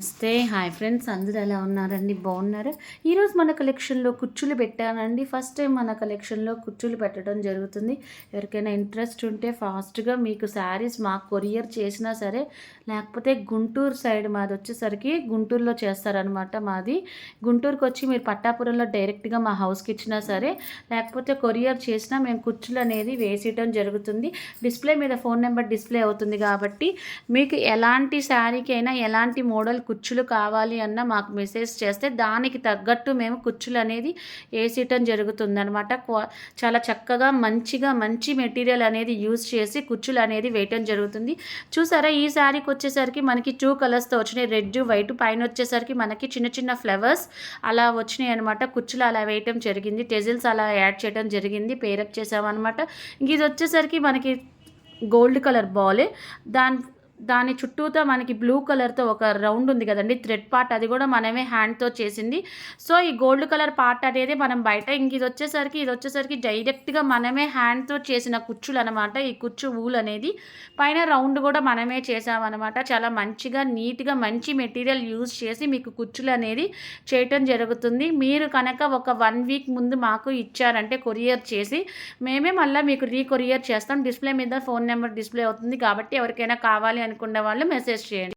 నమస్తే. Hi friends. అందరూ ఎలా ఉన్నారండి? బాగున్నారా? ఈరోజు మన కలెక్షన్లో కుచ్చులు పెట్టానండి. ఫస్ట్ టైం మన కలెక్షన్లో కుచ్చులు పెట్టడం జరుగుతుంది. ఎవరికైనా ఇంట్రెస్ట్ ఉంటే ఫాస్ట్గా మీకు శారీస్ మాకు కొరియర్ చేసినా సరే లేకపోతే గుంటూరు సైడ్ మాది వచ్చేసరికి గుంటూరులో చేస్తారనమాట మాది. గుంటూరుకి వచ్చి మీరు పట్టాపురంలో డైరెక్ట్గా మా హౌస్కి ఇచ్చినా సరే లేకపోతే కొరియర్ చేసినా మేము కుచ్చులు అనేది వేసేయడం జరుగుతుంది. డిస్ప్లే మీద ఫోన్ నెంబర్ డిస్ప్లే అవుతుంది కాబట్టి మీకు ఎలాంటి శారీకి అయినా ఎలాంటి మోడల్ కుచ్చులు కావాలి అన్న మాకు మెసేజ్ చేస్తే దానికి తగ్గట్టు మేము కుచ్చులు అనేది వేసేయటం జరుగుతుంది అనమాట చాలా చక్కగా మంచిగా మంచి మెటీరియల్ అనేది యూజ్ చేసి కుచ్చులు అనేది వేయటం జరుగుతుంది. చూసారా ఈ శారీకి వచ్చేసరికి మనకి టూ కలర్స్తో వచ్చినాయి. రెడ్ వైట్ పైన వచ్చేసరికి మనకి చిన్న చిన్న ఫ్లవర్స్ అలా వచ్చినాయి అనమాట కుర్చీలు అలా వేయటం జరిగింది. టెజిల్స్ అలా యాడ్ చేయడం జరిగింది. పేరప్ చేసామన్నమాట. ఇంక ఇది వచ్చేసరికి మనకి గోల్డ్ కలర్ బాలే. దాని దాని చుట్టూతో మనకి బ్లూ కలర్తో ఒక రౌండ్ ఉంది కదండి థ్రెడ్ పార్ట్ అది కూడా మనమే హ్యాండ్తో చేసింది. సో ఈ గోల్డ్ కలర్ పార్ట్ అనేది మనం బయట ఇంక ఇది వచ్చేసరికి ఇది వచ్చేసరికి డైరెక్ట్గా మనమే హ్యాండ్తో చేసిన కుచ్చులు అనమాట ఈ కుచ్చు ఊల్ అనేది పైన రౌండ్ కూడా మనమే చేసామన్నమాట. చాలా మంచిగా నీట్గా మంచి మెటీరియల్ యూజ్ చేసి మీకు కుచ్చులు అనేది చేయటం జరుగుతుంది. మీరు కనుక ఒక వన్ వీక్ ముందు మాకు ఇచ్చారంటే కొరియర్ చేసి మేమే మళ్ళీ మీకు రీకొరియర్ చేస్తాం. డిస్ప్లే మీద ఫోన్ నెంబర్ డిస్ప్లే అవుతుంది కాబట్టి ఎవరికైనా కావాలి అనుకున్న వాళ్ళు మెసేజ్ చేయండి.